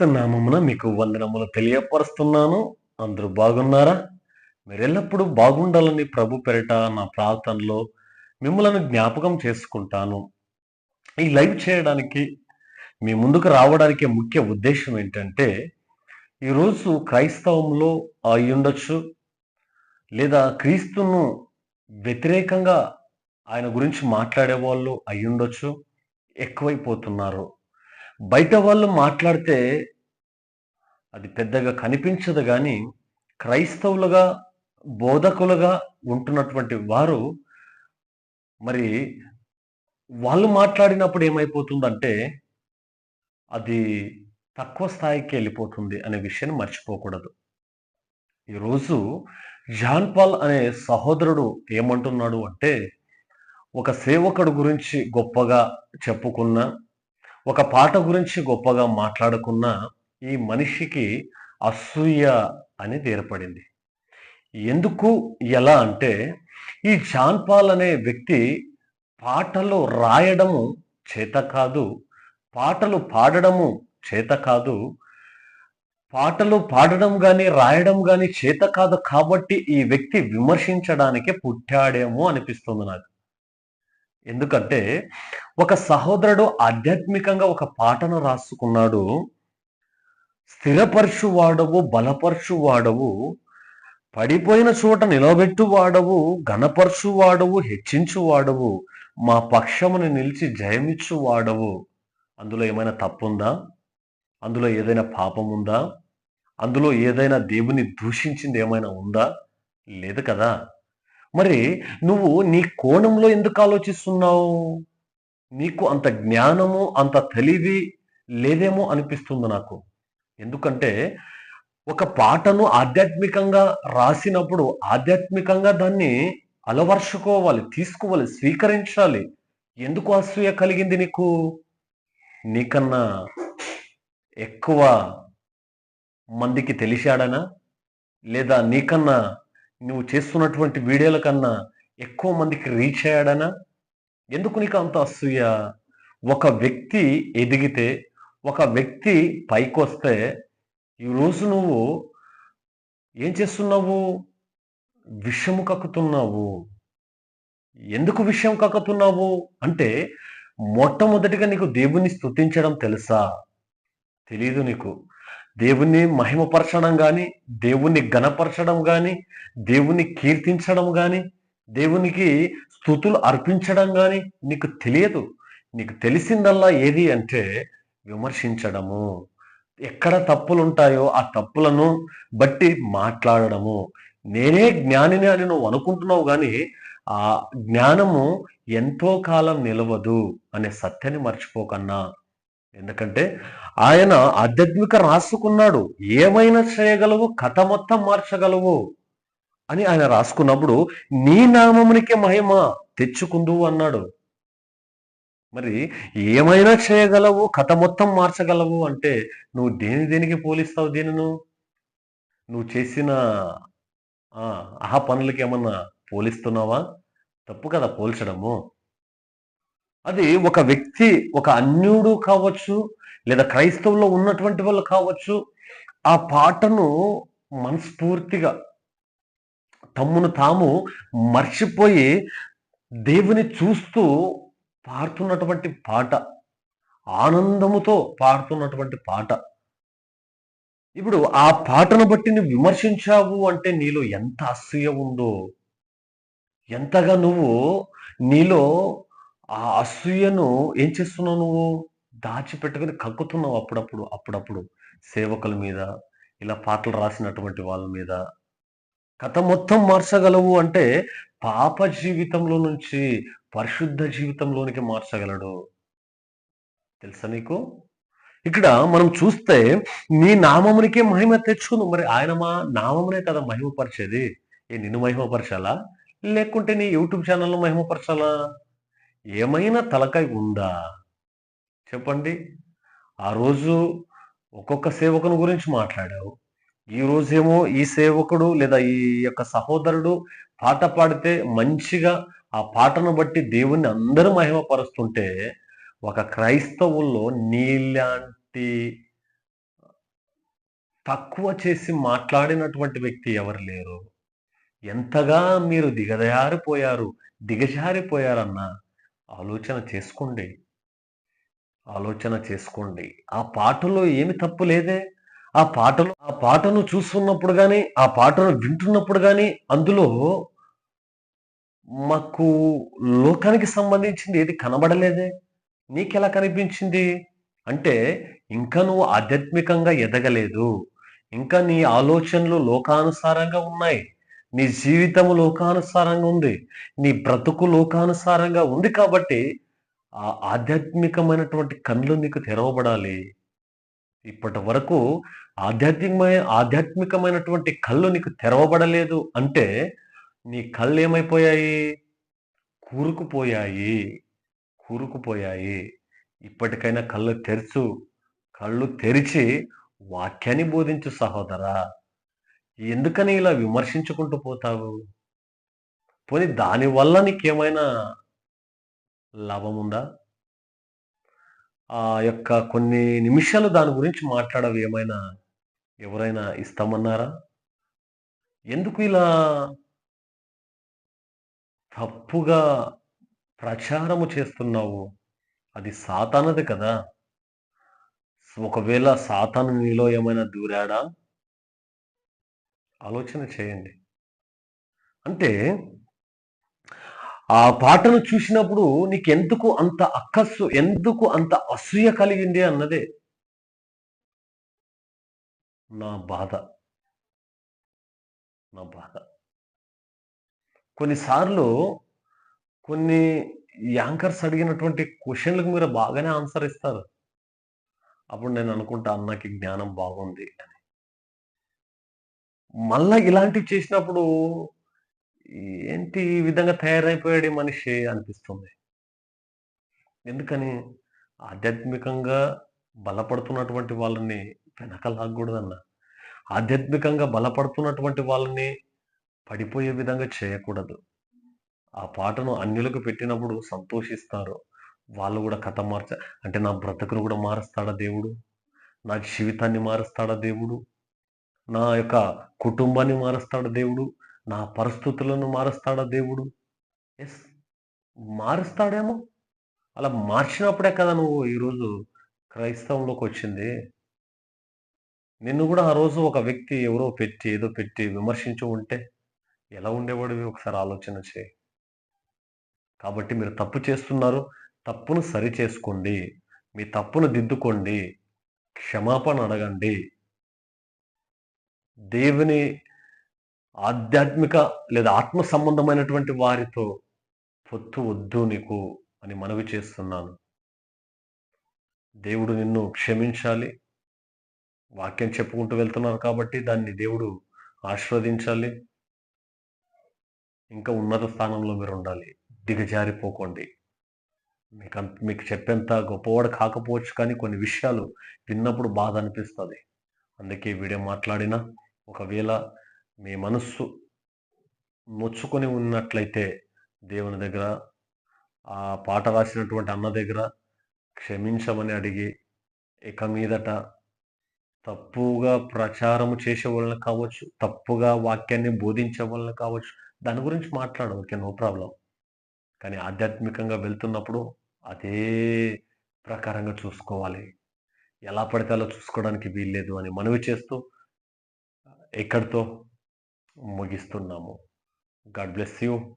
నామమున మీకు వందనములు తెలియపరుస్తున్నాను. అందరూ బాగున్నారా? మీరెల్లప్పుడూ బాగుండాలని ప్రభు పెరట నా ప్రార్థనలో మిమ్మల్ని జ్ఞాపకం చేసుకుంటాను. ఈ లైవ్ చేయడానికి మీ ముందుకు రావడానికి ముఖ్య ఉద్దేశం ఏంటంటే ఈరోజు క్రైస్తవంలో అయి ఉండొచ్చు లేదా క్రీస్తును వ్యతిరేకంగా ఆయన గురించి మాట్లాడే వాళ్ళు అయి ఉండొచ్చు ఎక్కువైపోతున్నారు. బయట వాళ్ళు మాట్లాడితే అది పెద్దగా కనిపించదు కానీ క్రైస్తవులుగా బోధకులుగా ఉంటున్నటువంటి వారు మరి వాళ్ళు మాట్లాడినప్పుడు ఏమైపోతుందంటే అది తక్కువ స్థాయికి వెళ్ళిపోతుంది అనే విషయాన్ని మర్చిపోకూడదు. ఈరోజు జాన్ పాల్ అనే సహోదరుడు ఏమంటున్నాడు అంటే ఒక సేవకుడు గురించి గొప్పగా చెప్పుకున్న ఒక పాట గురించి గొప్పగా మాట్లాడుకున్న ఈ మనిషికి అసూయ అనేది ఏర్పడింది. ఎందుకు? ఎలా అంటే ఈ జాన్ పాల్ అనే వ్యక్తి పాటలు రాయడము చేత కాదు పాటలు పాడడము చేత కాదు పాటలు పాడడం కానీ రాయడం కానీ చేత కాదు కాబట్టి ఈ వ్యక్తి విమర్శించడానికి పుట్టాడేమో అనిపిస్తుంది నాకు. ఎందుకంటే ఒక సహోదరుడు ఆధ్యాత్మికంగా ఒక పాటను రాసుకున్నాడు. స్థిరపరచు వాడవు బలపరచు వాడవు పడిపోయిన చోట నిలబెట్టు వాడవు గణపరచు వాడవు హెచ్చించు వాడవు మా పక్షమును నిలిచి జయమిచ్చు వాడవు అందులో ఏమైనా తప్పుందా? అందులో ఏదైనా పాపం ఉందా అందులో ఏదైనా దేవుని దూషించింది ఏమైనా ఉందా? లేదు కదా. మరి నువ్వు నీ కోణంలో ఎందుకు ఆలోచిస్తున్నావు? నీకు అంత జ్ఞానము అంత తెలివి లేదేమో అనిపిస్తుంది నాకు. ఎందుకంటే ఒక పాటను ఆధ్యాత్మికంగా రాసినప్పుడు ఆధ్యాత్మికంగా దాన్ని అలవర్చుకోవాలి తీసుకోవాలి స్వీకరించాలి. ఎందుకు అసూయ కలిగింది నీకు? నీకన్నా ఎక్కువ మందికి తెలిసాడనా? లేదా నీకన్నా నువ్వు చేస్తున్నటువంటి వీడియోల కన్నా ఎక్కువ మందికి రీచ్ అయ్యాడనా? ఎందుకు నీకు అంత అసూయ? ఒక వ్యక్తి ఎదిగితే ఒక వ్యక్తి పైకొస్తే ఈరోజు నువ్వు ఏం చేస్తున్నావు? విషము కక్కుతున్నావు. ఎందుకు విషయం కక్కుతున్నావు? అంటే మొట్టమొదటిగా నీకు దేవుణ్ణి స్థుతించడం తెలుసా? తెలియదు నీకు. దేవుణ్ణి మహిమపరచడం కానీ దేవుణ్ణి గణపరచడం కానీ దేవుణ్ణి కీర్తించడం కానీ దేవునికి స్థుతులు అర్పించడం కానీ నీకు తెలియదు. నీకు తెలిసిందల్లా ఏది అంటే విమర్శించడము. ఎక్కడ తప్పులు ఉంటాయో ఆ తప్పులను బట్టి మాట్లాడడము. నేనే జ్ఞానిని అని నువ్వు అనుకుంటున్నావు కానీ ఆ జ్ఞానము ఎంతో కాలం నిలవదు అనే సత్యాన్ని మర్చిపోకన్నా. ఎందుకంటే ఆయన ఆధ్యాత్మిక రాసుకున్నాడు. ఏమైనా చేయగలవు కథ మొత్తం మార్చగలవు అని ఆయన రాసుకున్నప్పుడు నీ నామమునికి మహిమ తెచ్చుకుందువు అన్నాడు. మరి ఏమైనా చేయగలవు? కథ మొత్తం మార్చగలవు అంటే నువ్వు దేని దేనికి పోలిస్తావు దీనిను? నువ్వు చేసిన ఆహా పనులకి ఏమన్నా పోలిస్తున్నావా? తప్పు కదా పోల్చడము. అది ఒక వ్యక్తి ఒక అన్యుడు కావచ్చు లేదా క్రైస్తవులో ఉన్నటువంటి వాళ్ళు కావచ్చు ఆ పాటను మనస్ఫూర్తిగా తమ్మును తాము మర్చిపోయి దేవుని చూస్తూ పాడుతున్నటువంటి పాట ఆనందముతో పాడుతున్నటువంటి పాట. ఇప్పుడు ఆ పాటను బట్టి నువ్వు విమర్శించావు అంటే నీలో ఎంత అసూయ ఉందో ఎంతగా నువ్వు నీలో ఆ అసూయను ఏం చేస్తున్నావు నువ్వు? దాచిపెట్టుకుని కక్కుతున్నావు అప్పుడప్పుడు అప్పుడప్పుడు సేవకుల మీద ఇలా పాటలు రాసినటువంటి వాళ్ళ మీద. కథ మొత్తం మార్చగలవు అంటే పాప జీవితంలో నుంచి పరిశుద్ధ జీవితంలోనికి మార్చగలడు. తెలుసా నీకు? ఇక్కడ మనం చూస్తే నీ నామమునికే మహిమ తెచ్చుకుందు మరి ఆయన మా నామమునే కదా మహిమపరిచేది? ఏ నిన్ను మహిమపరచాలా? లేకుంటే నీ యూట్యూబ్ ఛానల్లో మహిమపరచాలా? ఏమైనా తలకాయ ఉందా? చెప్పండి. ఆ రోజు ఒక్కొక్క సేవకుని గురించి మాట్లాడావు. ఈ రోజేమో ఈ సేవకుడు లేదా ఈ యొక్క సహోదరుడు పాట పాడితే మంచిగా ఆ పాటను బట్టి దేవుణ్ణి అందరూ మహిమపరుస్తుంటే ఒక క్రైస్తవుల్లో నీలాంటి తక్కువ చేసి మాట్లాడినటువంటి వ్యక్తి ఎవరు లేరు. ఎంతగా మీరు దిగజారిపోయారు దిగజారిపోయారన్న ఆలోచన చేసుకోండి. ఆలోచన చేసుకోండి. ఆ పాటలో ఏమి తప్పు లేదే. ఆ పాటలు ఆ పాటను చూస్తున్నప్పుడు కానీ ఆ పాటను వింటున్నప్పుడు కానీ అందులో మాకు లోకానికి సంబంధించింది ఏది కనబడలేదే. నీకెలా కనిపించింది? అంటే ఇంకా నువ్వు ఆధ్యాత్మికంగా ఎదగలేదు. ఇంకా నీ ఆలోచనలు లోకానుసారంగా ఉన్నాయి. నీ జీవితము లోకానుసారంగా ఉంది. నీ బ్రతుకు లోకానుసారంగా ఉంది కాబట్టి ఆ ఆధ్యాత్మికమైనటువంటి కళ్ళు నీకు తెరవబడాలి. ఇప్పటి వరకు ఆధ్యాత్మికమైన ఆధ్యాత్మికమైనటువంటి కళ్ళు నీకు తెరవబడలేదు అంటే నీ కళ్ళు ఏమైపోయాయి కూరుకుపోయాయి. కూరుకుపోయాయి. ఇప్పటికైనా కళ్ళు తెరచు కళ్ళు తెరిచి వాక్యాన్ని బోధించు సహోదరా. ఎందుకని ఇలా విమర్శించుకుంటూ పోతావు? పోనీ దానివల్ల నీకేమైనా లాభం ఉందా ఆ యొక్క కొన్ని నిమిషాలు దాని గురించి మాట్లాడవి ఏమైనా ఎవరైనా ఇస్తామన్నారా? ఎందుకు ఇలా తప్పుగా ప్రచారము చేస్తున్నావు. అది సాతానది కదా. ఒకవేళ సాతాను నీలో ఏమైనా దూరాడా? ఆలోచన చేయండి. అంటే ఆ పాటను చూసినప్పుడు నీకు ఎందుకు అంత అక్కస్సు ఎందుకు అంత అసూయ కలిగింది అన్నదే నా బాధ. నా బాధ. కొన్నిసార్లు కొన్ని యాంకర్స్ అడిగినటువంటి క్వశ్చన్లకు మీరు బాగానే ఆన్సర్ ఇస్తారు. అప్పుడు నేను అనుకుంటా అన్నకి జ్ఞానం బాగుంది అని. మళ్ళా ఇలాంటివి చేసినప్పుడు ఏంటి ఈ విధంగా తయారైపోయాడు మనిషి అనిపిస్తుంది. ఎందుకని? ఆధ్యాత్మికంగా బలపడుతున్నటువంటి వాళ్ళని వెనక లాగకూడదన్న ఆధ్యాత్మికంగా బలపడుతున్నటువంటి వాళ్ళని పడిపోయే విధంగా చేయకూడదు. ఆ పాటను అన్యులకు పెట్టినప్పుడు సంతోషిస్తారు. వాళ్ళు కూడా కథ మార్చ అంటే నా బ్రతుకును కూడా మారుస్తాడా దేవుడు? నా జీవితాన్ని మారుస్తాడా దేవుడు? నా యొక్క కుటుంబాన్ని మారుస్తాడా దేవుడు? నా పరిస్థితులను మారుస్తాడా దేవుడు? ఎస్ మారుస్తాడేమో. అలా మార్చినప్పుడే కదా నువ్వు ఈరోజు క్రైస్తవంలోకి వచ్చింది. నిన్ను కూడా ఆ రోజు ఒక వ్యక్తి ఎవరో పెట్టి ఏదో పెట్టి విమర్శించి ఉంటే ఎలా ఉండేవాడివి ఒకసారి ఆలోచన చేయి. కాబట్టి మీరు తప్పు చేస్తున్నారు. తప్పును సరి చేసుకోండి. మీ తప్పును దిద్దుకోండి. క్షమాపణ అడగండి. దేవుని ఆధ్యాత్మిక లేదా ఆత్మ సంబంధమైనటువంటి వారితో పొత్తు వద్దు నీకు అని మనవి చేస్తున్నాను. దేవుడు నిన్ను క్షమించాలి. వాక్యం చెప్పుకుంటూ వెళ్తున్నారు కాబట్టి దాన్ని దేవుడు ఆశీర్వదించాలి. ఇంకా ఉన్నత స్థానంలో మీరు ఉండాలి దిగజారిపోకండి. మీకు అంత మీకు చెప్పేంత గొప్పవాడు కాకపోవచ్చు కానీ కొన్ని విషయాలు విన్నప్పుడు బాధ అనిపిస్తుంది. అందుకే వీడియో మాట్లాడినా ఒకవేళ మీ మనస్సు నొచ్చుకొని ఉన్నట్లయితే దేవుని దగ్గర ఆ పాట రాసినటువంటి అన్న దగ్గర క్షమించమని అడిగి ఇక మీదట తప్పుగా ప్రచారము చేసే వాళ్ళని కావచ్చు తప్పుగా వాక్యాన్ని బోధించే వాళ్ళని కావచ్చు దాని గురించి మాట్లాడు ఓకే నో ప్రాబ్లం. కానీ ఆధ్యాత్మికంగా వెళ్తున్నప్పుడు అదే ప్రకారంగా చూసుకోవాలి. ఎలా పడితే అలా చూసుకోవడానికి వీల్లేదు అని మనవి చేస్తూ ఎక్కడితో ముగిస్తున్నాము. God bless you.